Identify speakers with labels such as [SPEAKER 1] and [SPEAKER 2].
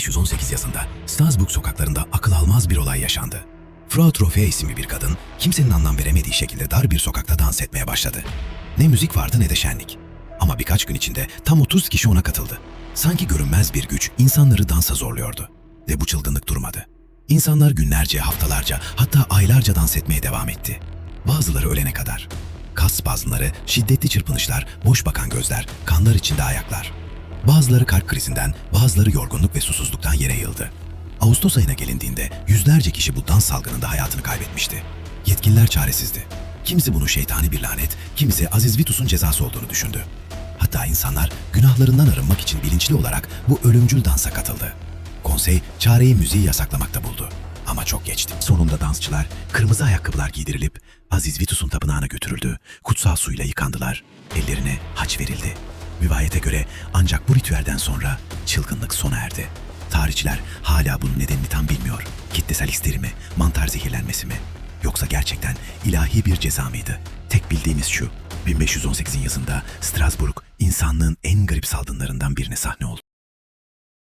[SPEAKER 1] 1518 yazında Strasbourg sokaklarında akıl almaz bir olay yaşandı. Frau Trophea isimli bir kadın kimsenin anlam veremediği şekilde dar bir sokakta dans etmeye başladı. Ne müzik vardı ne de şenlik. Ama birkaç gün içinde tam 30 kişi ona katıldı. Sanki görünmez bir güç insanları dansa zorluyordu. Ve bu çılgınlık durmadı. İnsanlar günlerce, haftalarca, hatta aylarca dans etmeye devam etti. Bazıları ölene kadar. Kas spazmları, şiddetli çırpınışlar, boş bakan gözler, kanlar içinde ayaklar. Bazıları kalp krizinden, bazıları yorgunluk ve susuzluktan yere yıldı. Ağustos ayına gelindiğinde yüzlerce kişi bu dans salgınında hayatını kaybetmişti. Yetkililer çaresizdi. Kimisi bunu şeytani bir lanet, kimisi Aziz Vitus'un cezası olduğunu düşündü. Hatta insanlar günahlarından arınmak için bilinçli olarak bu ölümcül dansa katıldı. Konsey çareyi müziği yasaklamakta buldu. Ama çok geçti. Sonunda dansçılar kırmızı ayakkabılar giydirilip Aziz Vitus'un tapınağına götürüldü. Kutsal suyla yıkandılar. Ellerine haç verildi. Rivayete göre ancak bu ritüelden sonra çılgınlık sona erdi. Tarihçiler hala bunun nedenini tam bilmiyor. Kitlesel histeri mi, mantar zehirlenmesi mi? Yoksa gerçekten ilahi bir ceza mıydı? Tek bildiğimiz şu, 1518'in yazında Strasbourg insanlığın en garip saldırılarından birine sahne oldu.